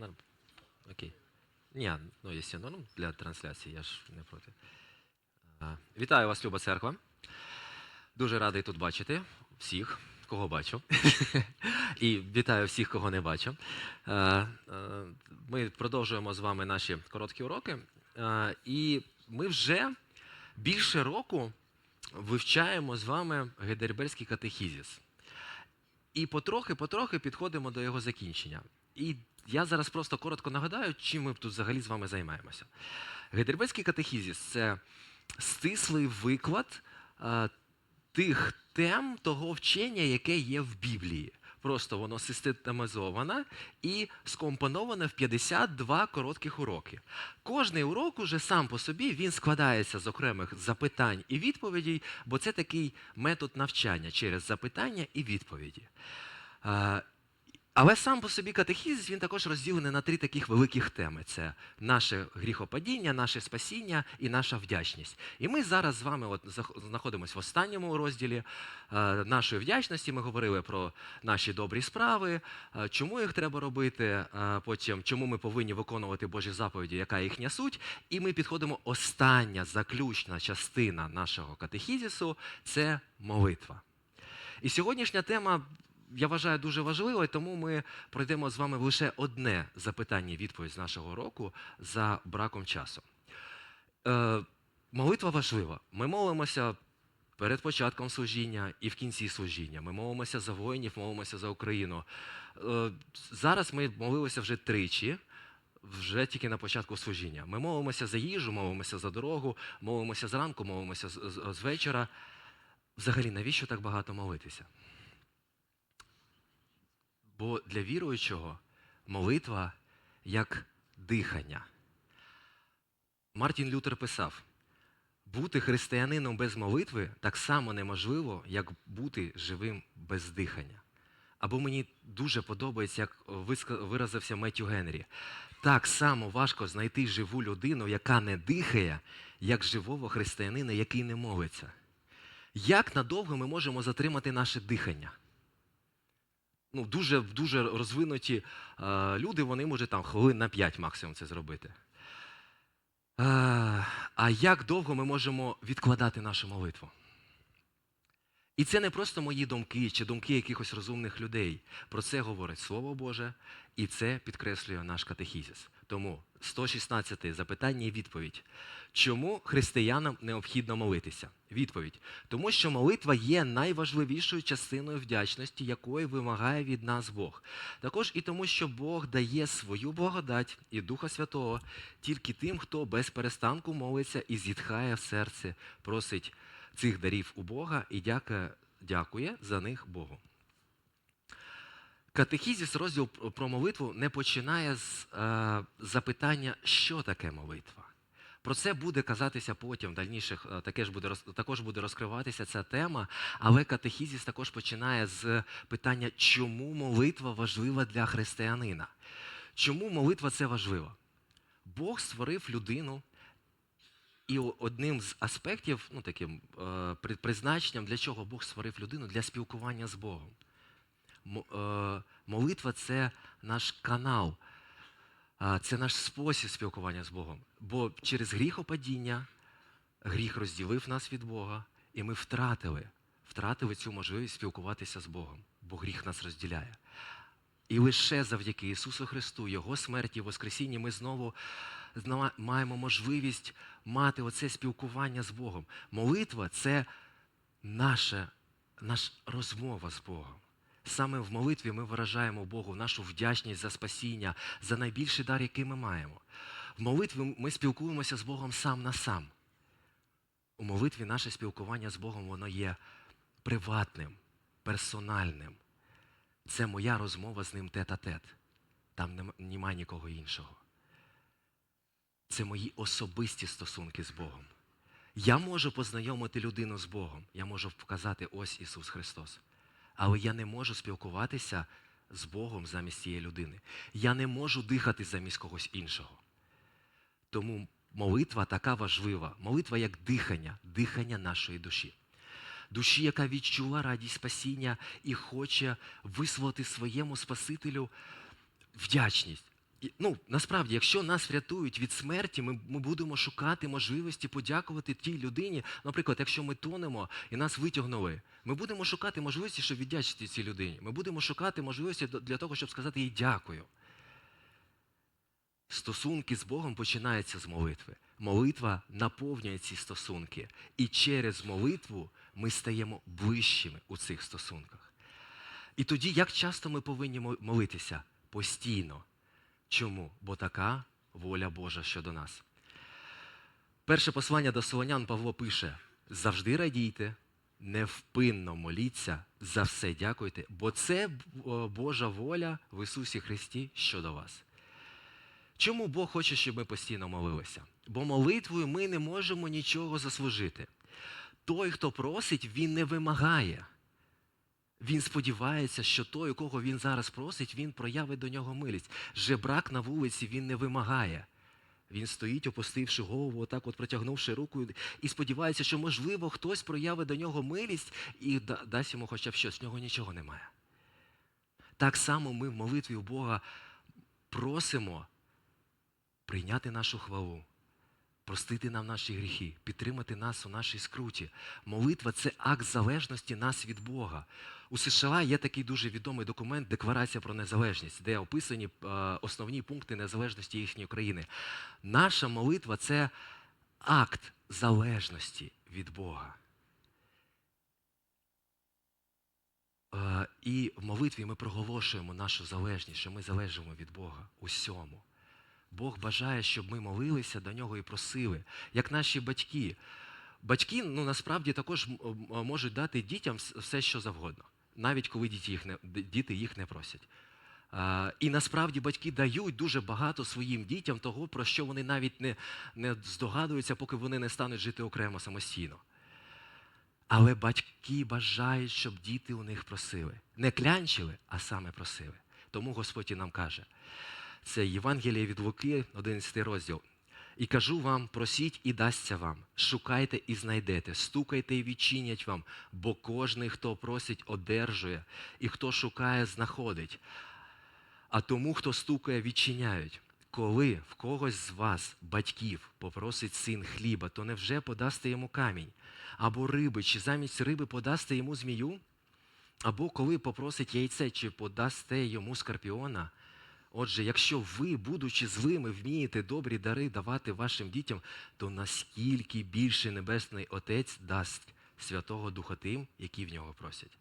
Ну. Окей. Ні, ну, якщо норм для трансляції, я ж не проти. Вітаю вас, Люба Церква. Дуже радий тут бачити всіх, кого бачу. І вітаю всіх, кого не бачу. Ми продовжуємо з вами наші короткі уроки. І ми вже більше року вивчаємо з вами Гейдельберзький катехізіс. І потрохи-потрохи підходимо до його закінчення. І я зараз просто коротко нагадаю, чим ми тут взагалі з вами займаємося. Гейдельберзький катехізіс це стислий виклад е, тих тем того вчення, яке є в Біблії. Просто воно систематизоване і скомпоноване в 52 коротких уроки. Кожний урок уже сам по собі він складається з окремих запитань і відповідей, бо це такий метод навчання через запитання і відповіді. Але сам по собі катехізис він також розділений на три таких великих теми: це наше гріхопадіння, наше спасіння і наша вдячність. І ми зараз з вами от знаходимося в останньому розділі е, нашої вдячності. Ми говорили про наші добрі справи, е, чому їх треба робити, е, потім чому ми повинні виконувати Божі заповіді, яка їхня суть. І ми підходимо остання заключна частина нашого катехізису це молитва. І сьогоднішня тема, я вважаю, дуже важлива, і тому ми пройдемо з вами лише одне запитання відповідь нашого року за браком часу. Е, молитва важлива. Ми молимося перед початком служіння і в кінці служіння. Ми молимося за воїнів, молимося за Україну. Е, зараз ми молилися вже тричі. Вже тільки на початку служіння. Ми молимося за їжу, молимося за дорогу, молимося зранку, молимося з вечора. Взагалі, навіщо так багато молитися? Бо для віруючого молитва як дихання. Мартін Лютер писав: бути християнином без молитви так само неможливо, як бути живим без дихання. Або мені дуже подобається, як виразився Меттю Генрі. Так само важко знайти живу людину, яка не дихає, як живого християнина, який не молиться. Як надовго ми можемо затримати наше дихання? Ну, дуже, дуже розвинуті е, люди, вони можуть там хвилин на 5 максимум це зробити. Е, а як довго ми можемо відкладати нашу молитву? І це не просто мої думки чи думки якихось розумних людей. Про це говорить Слово Боже, і це підкреслює наш катехізис. Тому 116 запитання і відповідь. Чому християнам необхідно молитися? Відповідь. Тому що молитва є найважливішою частиною вдячності, якої вимагає від нас Бог. Також і тому, що Бог дає свою благодать і Духа Святого тільки тим, хто без перестанку молиться і зітхає в серці, просить цих дарів у Бога і дякує, дякує за них Богу. Катехізіс, розділ про молитву, не починає з е, запитання, що таке молитва. Про це буде казатися потім, в дальніших е, таке ж буде, також буде розкриватися ця тема, але катехізіс також починає з питання, чому молитва важлива для християнина. Чому молитва це важливо? Бог створив людину, і одним з аспектів, ну таким е, призначенням, для чого Бог створив людину для спілкування з Богом. Е, молитва це наш канал, це наш спосіб спілкування з Богом. Бо через гріхопадіння гріх розділив нас від Бога, і ми втратили, втратили цю можливість спілкуватися з Богом, бо гріх нас розділяє. І лише завдяки Ісусу Христу, Його смерті Воскресінні, ми знову маємо можливість мати оце спілкування з Богом. Молитва це наша, наша розмова з Богом. Саме в молитві ми виражаємо Богу нашу вдячність за спасіння, за найбільший дар, який ми маємо. В молитві ми спілкуємося з Богом сам на сам. У молитві наше спілкування з Богом воно є приватним, персональним. Це моя розмова з ним тет-а-тет. Там немає нікого іншого. Це мої особисті стосунки з Богом. Я можу познайомити людину з Богом, я можу показати ось Ісус Христос. Але я не можу спілкуватися з Богом замість цієї людини. Я не можу дихати замість когось іншого. Тому молитва така важлива. Молитва як дихання, дихання нашої душі. Душі, яка відчула радість спасіння і хоче висловити своєму Спасителю вдячність. Ну, насправді, якщо нас врятують від смерті, ми, ми будемо шукати можливості подякувати тій людині. Наприклад, якщо ми тонемо і нас витягнули, ми будемо шукати можливості, щоб віддячити цій людині. Ми будемо шукати можливості для того, щоб сказати їй дякую. Стосунки з Богом починаються з молитви. Молитва наповнює ці стосунки. І через молитву ми стаємо ближчими у цих стосунках. І тоді, як часто ми повинні молитися? Постійно. Чому? Бо така воля Божа щодо нас. Перше послання до Солонян Павло пише: завжди радійте, невпинно моліться, за все дякуйте, бо це Божа воля в Ісусі Христі щодо вас. Чому Бог хоче, щоб ми постійно молилися? Бо молитвою ми не можемо нічого заслужити. Той, хто просить, він не вимагає. Він сподівається, що той, у кого він зараз просить, він проявить до нього милість. Жебрак на вулиці він не вимагає. Він стоїть, опустивши голову, отак от протягнувши руку, і сподівається, що, можливо, хтось проявить до нього милість і дасть йому хоча б щось. В нього нічого немає. Так само ми в молитві у Бога просимо прийняти нашу хвалу, простити нам наші гріхи, підтримати нас у нашій скруті. Молитва це акт залежності нас від Бога. У США є такий дуже відомий документ Декларація про незалежність, де описані е, основні пункти незалежності їхньої країни. Наша молитва це акт залежності від Бога. Е, І в молитві ми проголошуємо нашу залежність, що ми залежимо від Бога усьому. Бог бажає, щоб ми молилися до нього і просили, як наші батьки. Батьки ну, насправді також можуть дати дітям все, що завгодно, навіть коли діти їх не, діти їх не просять. А, і насправді батьки дають дуже багато своїм дітям того, про що вони навіть не, не здогадуються, поки вони не стануть жити окремо самостійно. Але батьки бажають, щоб діти у них просили. Не клянчили, а саме просили. Тому Господь і нам каже. Це Євангеліє від Луки, 11 розділ. І кажу вам, просіть і дасться вам, шукайте і знайдете, стукайте і відчинять вам, бо кожний, хто просить, одержує, і хто шукає, знаходить. А тому, хто стукає, відчиняють. Коли в когось з вас, батьків, попросить син хліба, то невже подасте йому камінь? Або риби, чи замість риби подасте йому змію? Або коли попросить яйце, чи подасте йому скорпіона? Отже, якщо ви, будучи злими, вмієте добрі дари давати вашим дітям, то наскільки більше Небесний Отець дасть Святого Духа тим, які в нього просять.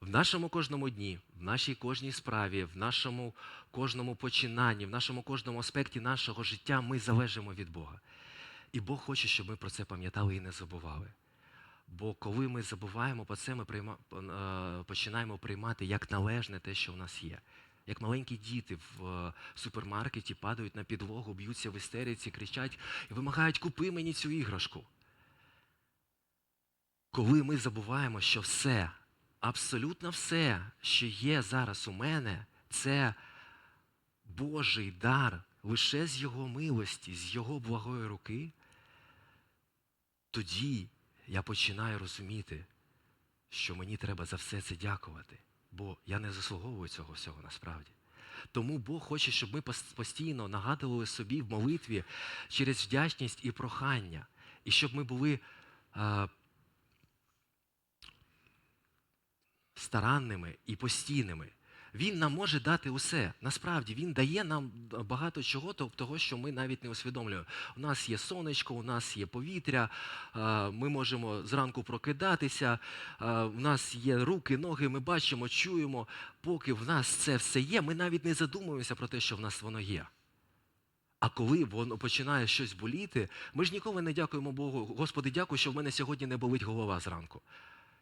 В нашому кожному дні, в нашій кожній справі, в нашому кожному починанні, в нашому кожному аспекті нашого життя ми залежимо від Бога. І Бог хоче, щоб ми про це пам'ятали і не забували. Бо коли ми забуваємо про це, ми прийма, е, починаємо приймати як належне те, що в нас є. Як маленькі діти в е, супермаркеті падають на підлогу, б'ються в істериці, кричать і вимагають купи мені цю іграшку. Коли ми забуваємо, що все, абсолютно все, що є зараз у мене, це Божий дар лише з Його милості, з Його благої руки, тоді я починаю розуміти, що мені треба за все це дякувати, бо я не заслуговую цього всього насправді. Тому Бог хоче, щоб ми пос- постійно нагадували собі в молитві через вдячність і прохання, і щоб ми були е, старанними і постійними. Він нам може дати усе. Насправді він дає нам багато чого, то- того, що ми навіть не усвідомлюємо. У нас є сонечко, у нас є повітря, ми можемо зранку прокидатися, у нас є руки, ноги, ми бачимо, чуємо. Поки в нас це все є, ми навіть не задумуємося про те, що в нас воно є. А коли воно починає щось боліти, ми ж ніколи не дякуємо Богу. Господи, дякую, що в мене сьогодні не болить голова зранку.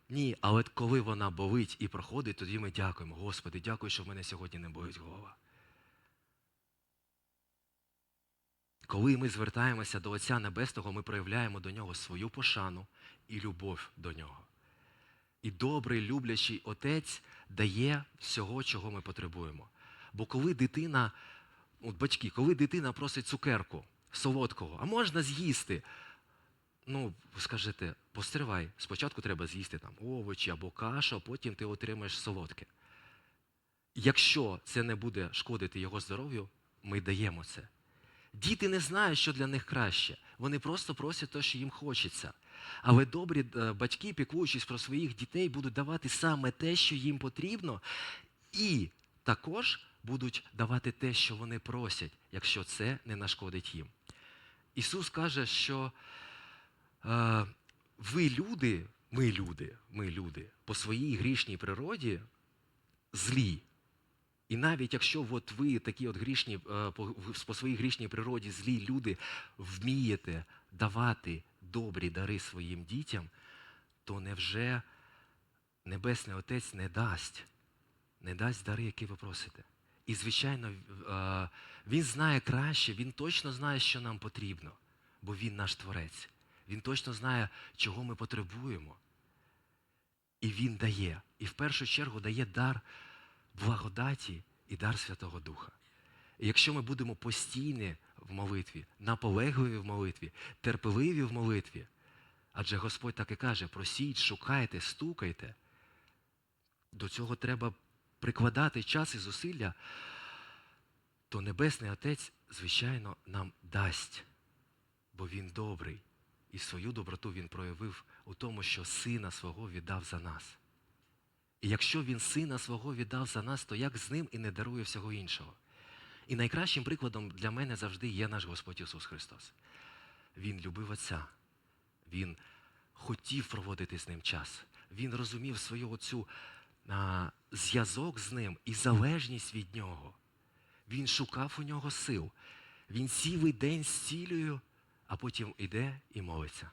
Ні, але коли вона болить і проходить, тоді ми дякуємо. Господи, дякую, що в мене сьогодні не болить голова. Коли ми звертаємося до Отця Небесного, ми проявляємо до нього свою пошану і любов до нього. І добрий, люблячий Отець дає всього, чого ми потребуємо. Бо коли дитина, от батьки, коли дитина просить цукерку солодкого, а можна з'їсти, ну, скажете, постривай, спочатку треба з'їсти там овочі або кашу, а потім ти отримаєш солодке. Якщо це не буде шкодити його здоров'ю, ми даємо це. Діти не знають, що для них краще. Вони просто просять те, що їм хочеться. Але добрі е, батьки, піклуючись про своїх дітей, будуть давати саме те, що їм потрібно, і також будуть давати те, що вони просять, якщо це не нашкодить їм. Ісус каже, що ви люди, ми люди, ми люди, по своїй грішній природі злі. І навіть якщо от ви такі от грішні, е, по, своїй грішній природі злі люди вмієте давати добрі дари своїм дітям, то невже Небесний Отець не дасть, не дасть дари, які ви просите. І, звичайно, е, Він знає краще, Він точно знає, що нам потрібно, бо Він наш Творець. Він точно знає, чого ми потребуємо. І Він дає. І в першу чергу дає дар благодаті і дар Святого Духа. І якщо ми будемо постійні в молитві, наполегливі в молитві, терпеливі в молитві, адже Господь так і каже: просіть, шукайте, стукайте, до цього треба прикладати час і зусилля, то Небесний Отець, звичайно, нам дасть, бо Він добрий. І свою доброту Він проявив у тому, що Сина свого віддав за нас. І якщо він сина свого віддав за нас, то як з ним і не дарує всього іншого? І найкращим прикладом для мене завжди є наш Господь Ісус Христос. Він любив Отця, Він хотів проводити з ним час. Він розумів свою оцю зв'язок з ним і залежність від нього. Він шукав у нього сил. Він цілий день зцілює, а потім іде і молиться.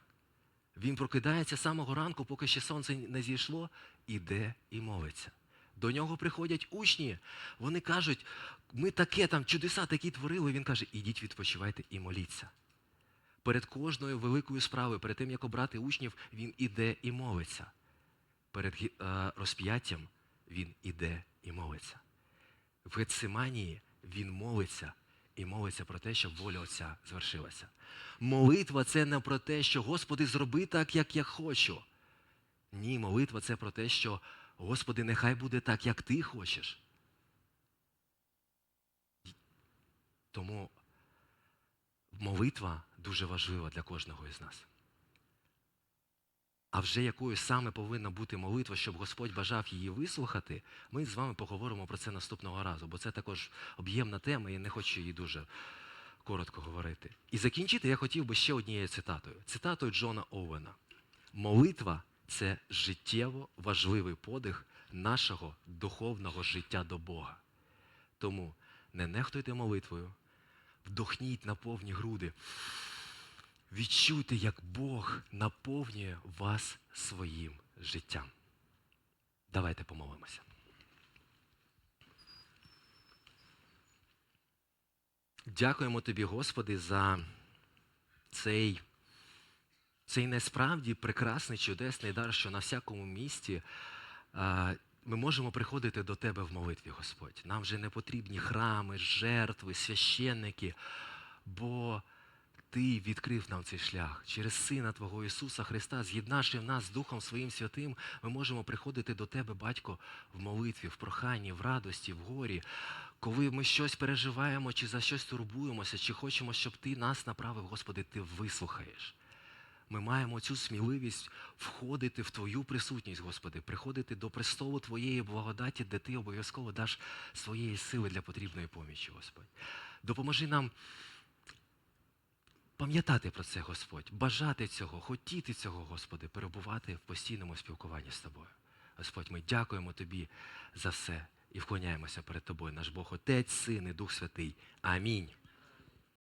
Він прокидається з самого ранку, поки ще сонце не зійшло, іде і молиться. До нього приходять учні, вони кажуть, ми таке там чудеса такі творили. Він каже, ідіть відпочивайте і моліться. Перед кожною великою справою, перед тим, як обрати учнів, він іде і молиться. Перед е, розп'яттям він іде і молиться. В Гециманії він молиться і молиться про те, щоб воля Отця звершилася. Молитва це не про те, що Господи, зроби так, як я хочу. Ні, молитва це про те, що Господи, нехай буде так, як ти хочеш. Тому молитва дуже важлива для кожного із нас. А вже якою саме повинна бути молитва, щоб Господь бажав її вислухати, ми з вами поговоримо про це наступного разу, бо це також об'ємна тема, і не хочу її дуже коротко говорити. І закінчити я хотів би ще однією цитатою. Цитатою Джона Оуена. Молитва це життєво важливий подих нашого духовного життя до Бога. Тому не нехтуйте молитвою, вдохніть на повні груди. Відчуйте, як Бог наповнює вас своїм життям. Давайте помолимося. Дякуємо тобі, Господи, за цей, цей насправді прекрасний, чудесний дар, що на всякому місці а, ми можемо приходити до Тебе в молитві, Господь. Нам вже не потрібні храми, жертви, священники, бо Ти відкрив нам цей шлях. Через Сина Твого Ісуса Христа, з'єднавши нас з Духом Своїм Святим, ми можемо приходити до Тебе, Батько, в молитві, в проханні, в радості, в горі. Коли ми щось переживаємо, чи за щось турбуємося, чи хочемо, щоб Ти нас направив, Господи, Ти вислухаєш. Ми маємо цю сміливість входити в Твою присутність, Господи, приходити до престолу Твоєї благодаті, де Ти обов'язково даш своєї сили для потрібної помічі, Господь. Допоможи нам пам'ятати про це, Господь, бажати цього, хотіти цього, Господи, перебувати в постійному спілкуванні з Тобою. Господь, ми дякуємо Тобі за все і вклоняємося перед Тобою, наш Бог, Отець, Син і Дух Святий. Амінь.